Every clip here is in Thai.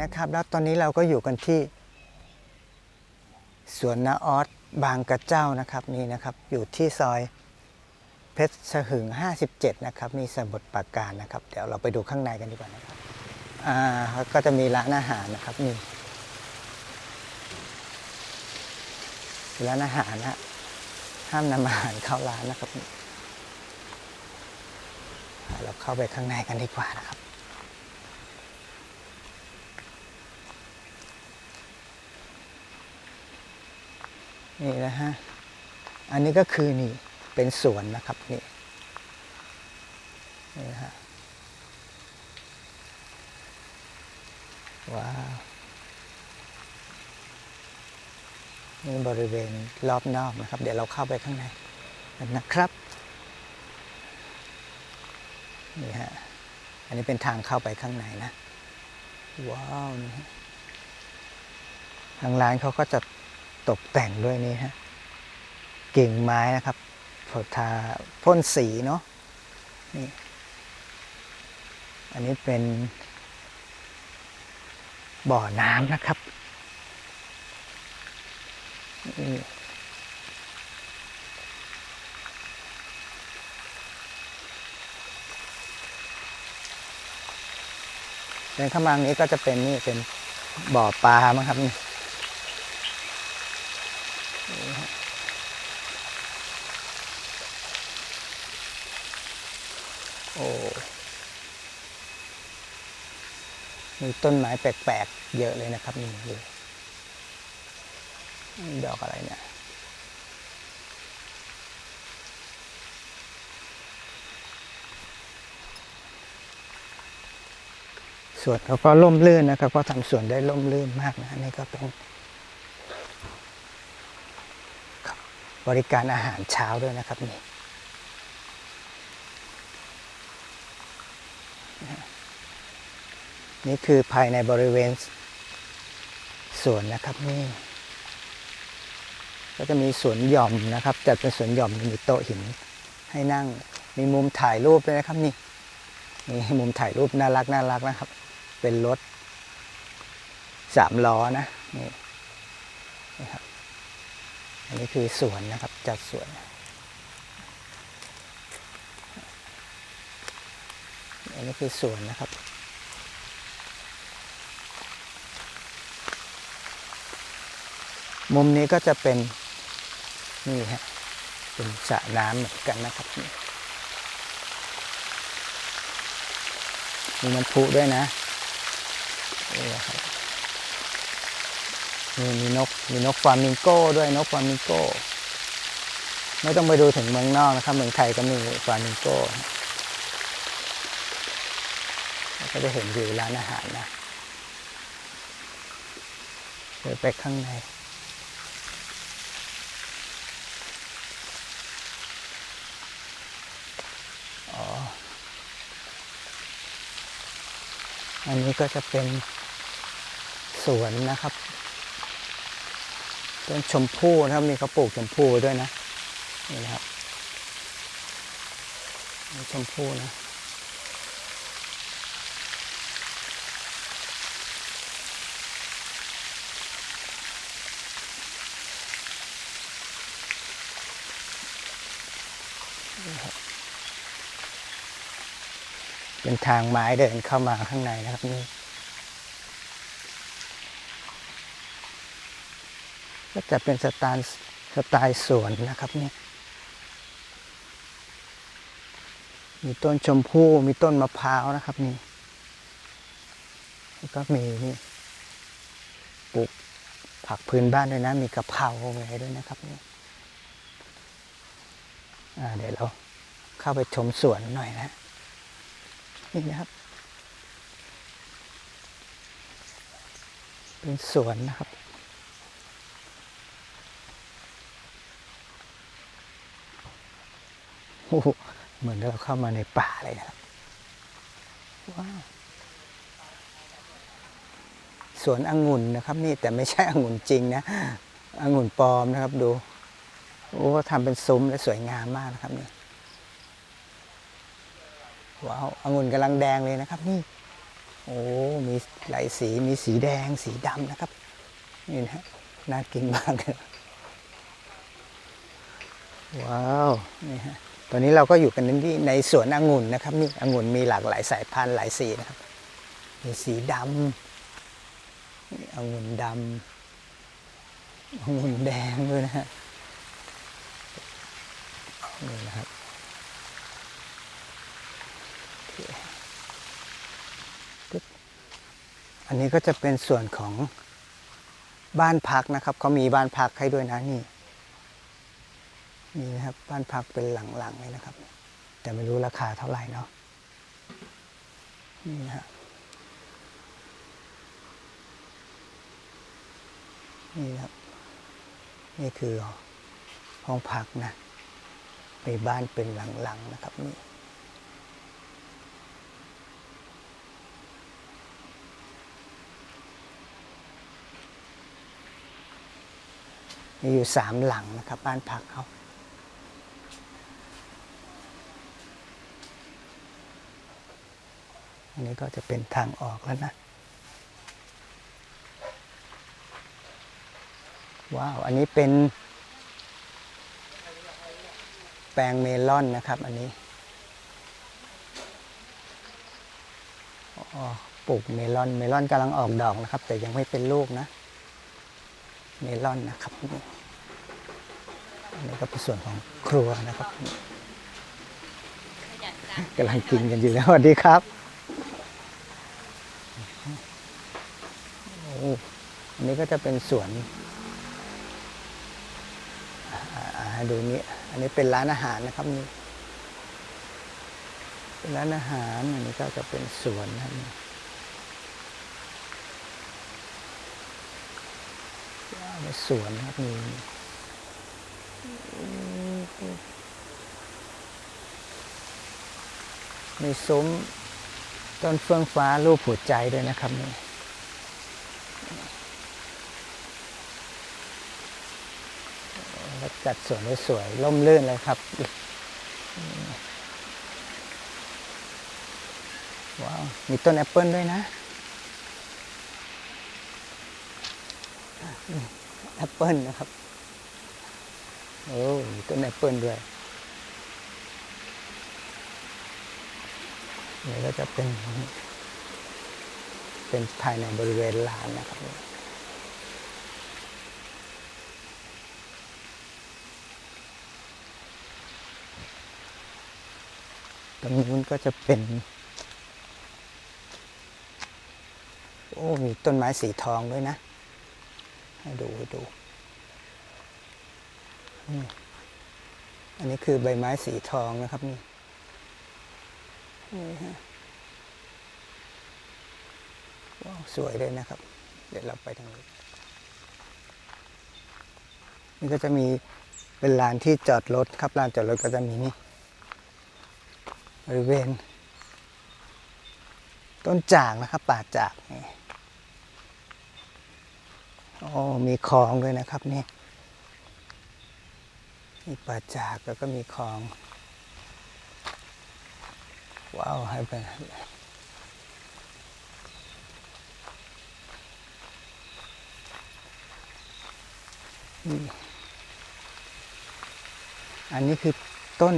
นะครับ แล้วตอนนี้เราก็อยู่กันที่ สวนนาออสบางกระเจ้านะครับนี่นะครับ อยู่ที่ซอยเพชรสหึง 57 นะครับนี่สมุทรปราการนะครับ เดี๋ยวเราไปดูข้างในกันดีกว่านะครับอ่าก็จะมีร้านอาหารนะครับนี่ร้านอาหารนะห้ามนำอาหารเข้าร้านนะครับนี่เราเข้าไปข้างในกันดีกว่านะครับ นี่นะฮะ อันนี้ก็คือนี่เป็นสวนนะครับนี่นี่นะฮะว้าวนี่บริเวณรอบนอกนะครับ เดี๋ยวเราเข้าไปข้างในนะครับนี่ฮะอันนี้เป็นทางเข้าไปข้างในนะ ว้าวนี่ทางร้านเขาก็จะ ตกแต่งด้วยนี่ฮะกิ่งไม้นะครับพอทาพ่นสีเนาะนี่อันนี้เป็นบ่อน้ำนะครับนี่เดินเข้ามาตรงนี้ก็จะเป็นนี่เป็นบ่อปลามั้งครับนี่นี่ฮะโอ้ มีต้นไม้แปลกๆ เยอะเลยนะครับนี่ดูนี่ดอกอะไรเนี่ยสวนเขาก็ร่มรื่นนะครับก็ทำสวนได้ร่มรื่นมากนะนี่ก็เป็นบบริการอาหารเช้าด้วยนะครับนี่ นี่คือภายในบริเวณสวนนะครับนี่ก็จะมีสวนหย่อมนะครับจัดเป็นสวนหย่อมมีโต๊ะหินให้นั่งมีมุมถ่ายรูปด้วยนะครับนี่นี่มุมถ่ายรูปน่ารักน่ารักนะครับ เป็นรถสามล้อนะนี่นี่ครับอันนี้คือสวนนะครับจัดสวนอันนี้คือสวนนะครับ มุมนี้ก็จะเป็นนี่ฮะเป็นสระน้ำเหมือนกันนะครับนี่มีน้ำพุด้วยนะนี่ครับมีมีนกมีนกฟามิงโก้ด้วยนกฟามิงโก้ไม่ต้องไปดูถึงเมืองนอกนะครับ เมืองไทยก็มีฟามิงโก้แล้วก็จะเห็นวิวร้านอาหารนะเดินไปข้างใน อันนี้ก็จะเป็นสวนนะครับต้นชมพู่นะครับมีเขาปลูกชมพู่ด้วยนะนี่นะครับชมพู่นะ เป็นทางไม้เดินเข้ามาข้างในนะครับนี่ก็จะเป็นสไตล์สไตล์สวนนะครับนี่มีต้นชมพู่มีต้นมะพร้าวนะครับนี่แล้วก็มีนี่ปลูกผักพื้นบ้านด้วยนะ มีกะเพราอะไรด้วยนะครับนี่เดี๋ยวเราเข้าไปชมสวนหน่อยนะี่ครับ เป็นสวนนะครับ โอ้เหมือนเราเข้ามาในป่าเลยนะครับ ว้าวสวนองุ่นนะครับ นี่แต่ไม่ใช่องุ่นจริงนะองุ่นปลอมนะครับดู โอ้ทำเป็นซุ้มและสวยงามมากนะครับนี่ ว้าวองุ่นกำลังแดงเลยนะครับนี่โอ้มีหลายสีมีสีแดงสีดำนะครับนี่นะน่ากินมากเลยว้าวนี่ฮะตอนนี้เราก็อยู่กันที่ในสวนองุ่นนะครับนี่องุ่นมีหลากหลายสายพันธุ์หลายสีนะครับ มีสีดำนี่องุ่นดำองุ่นแดงด้วยนะฮะนี่นะครับ อันนี้ก็จะเป็นส่วนของบ้านพักนะครับเขามีบ้านพักให้ด้วยนะนี่นี่นะครับบ้านพักเป็นหลังๆเลยนะครับ แต่ไม่รู้ราคาเท่าไหร่เนาะนี่นะฮะนี่ครับ นี่คือห้องพักนะมีบ้านเป็นหลังๆนะครับนี่ มีอยู่สามหลังนะครับบ้านพักเขาอันนี้ก็จะเป็นทางออกแล้วนะ ว้าว อันนี้เป็นแปลงเมลอนนะครับอันนี้อ๋อปลูกเมลอน เมลอนกำลังออกดอกนะครับ แต่ยังไม่เป็นลูกนะ เมลอนนะครับนี่อันนี้ก็เป็นส่วนของครัวนะครับกำลังกินกันอยู่แล้วสวัสดีครับโอ้อันนี้ก็จะเป็นสวนดูนี้อันนี้เป็นร้านอาหารนะครับนี่เป็นร้านอาหารอันนี้ก็จะเป็นสวนนะครับนี่ ใน สวนครับมีมีซุ้มต้นเฟื่องฟ้ารูปหัวใจด้วยนะครับนี่แล้วจัดสวนได้สวยร่มรื่นเลยครับว้าวมีต้นแอปเปิลด้วยนะ แอปเปิลนะครับโอ้มีต้นแอปเปิลด้วยนี่ก็จะเป็น เป็นภายในบริเวณลานนะครับตรงนู้นก็จะเป็น โอ้ มีต้นไม้สีทองด้วยนะ ให้ดูให้ดูนี่อันนี้คือใบไม้สีทองนะครับนี่นี่ฮะว้าวสวยเลยนะครับ เดี๋ยวเราไปทางนี้นี่ก็จะมีเป็นลานที่จอดรถครับลานจอดรถก็จะมีนี่บริเวณ ต้นจากนะครับป่าจากนี่ โอ้มีคลองด้วยนะครับนี่มีป่าจากแล้วก็มีคลอง ว้าวให้เป็นอันนี้คือต้น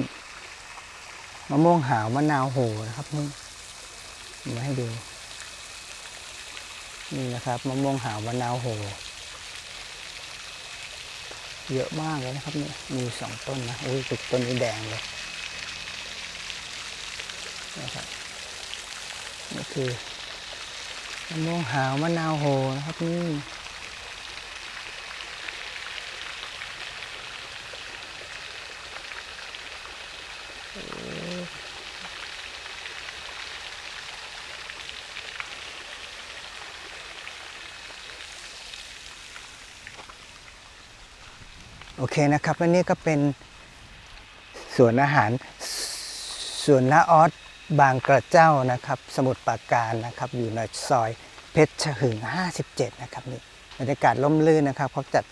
มะม่วงหาวมะนาวโหนะครับนี่มาให้ดู นี่นะครับมะม่วงหาวมะนาวโห เยอะมากเลยนะครับเนี่ยมีสองต้นนะอุ้ยตึกต้นนี้แดงเลยนะครับนี่คือมะม่วงหาวมะนาวโหนะครับนี่ โอเคนะครับและนี่ก็เป็นสวนอาหารสวนละออสบางกระเจ้านะครับ สมุทรปราการนะครับ อยู่ในซอยเพชรชหึง 57 นะครับนี่บรรยากาศล่มลื่นนะครับเขาจัด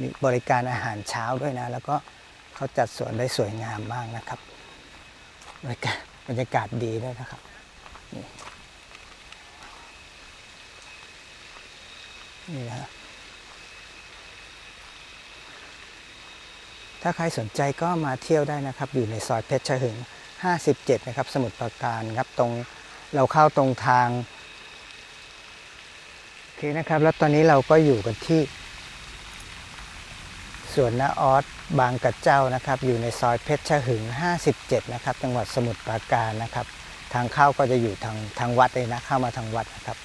มีบริการอาหารเช้าด้วยนะ แล้วก็เขาจัดสวนได้สวยงามมากนะครับบรรยากาศบรรยากาศดีด้วยนะครับนี่นะ ถ้าใครสนใจก็มาเที่ยวได้นะครับ อยู่ในซอยเพชรชหึง 57 นะครับ สมุทรปราการครับตรงเราเข้าตรงทางโอเคนะครับ แล้วตอนนี้เราก็อยู่กันที่สวนนาออสบางกระเจ้านะครับ อยู่ในซอยเพชรชหึง 57 นะครับ จังหวัดสมุทรปราการนะครับ ทางเข้าก็จะอยู่ทางทางวัดเลยนะเข้ามาทางวัดนะครับ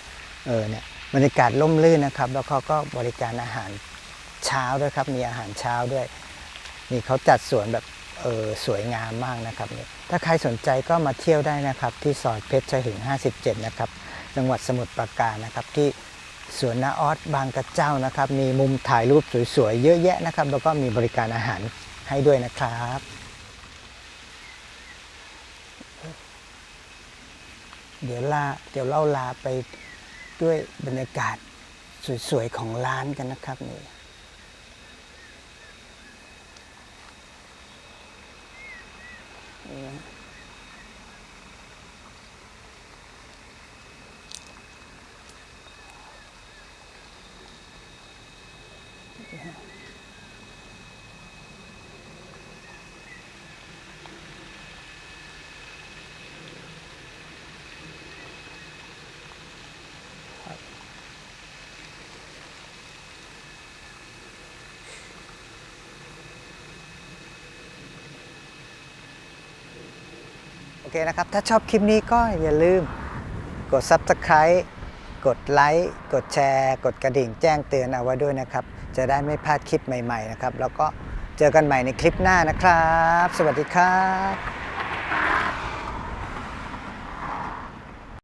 เออเนี่ยบรรยากาศร่มรื่นนะครับ แล้วเขาก็บริการอาหารเช้าด้วยครับ มีอาหารเช้าด้วย นี่เขาจัดสวนแบบเออสวยงามมากนะครับนี่ถ้าใครสนใจก็มาเที่ยวได้นะครับ ที่ซอยเพชรชะหึง57 นะครับ จังหวัดสมุทรปราการนะครับที่สวนนาออสบางกระเจ้านะครับ มีมุมถ่ายรูปสวยๆเยอะแยะนะครับ แล้วก็มีบริการอาหารให้ด้วยนะครับเดี๋ยวลาเดี๋ยวเราลาไปด้วยบรรยากาศสวยๆของร้านกันนะครับนี่ โเคนะครับ ถ้าชอบคลิปนี้ก็อย่าลืมกด Subscribe กดไลค์ กดแชร์ กดกระดิ่งแจ้งเตือนเอาไว้ด้วยนะครับ จะได้ไม่พลาดคลิปใหม่ๆนะครับ แล้วก็เจอกันใหม่ในคลิปหน้านะครับ สวัสดีครับ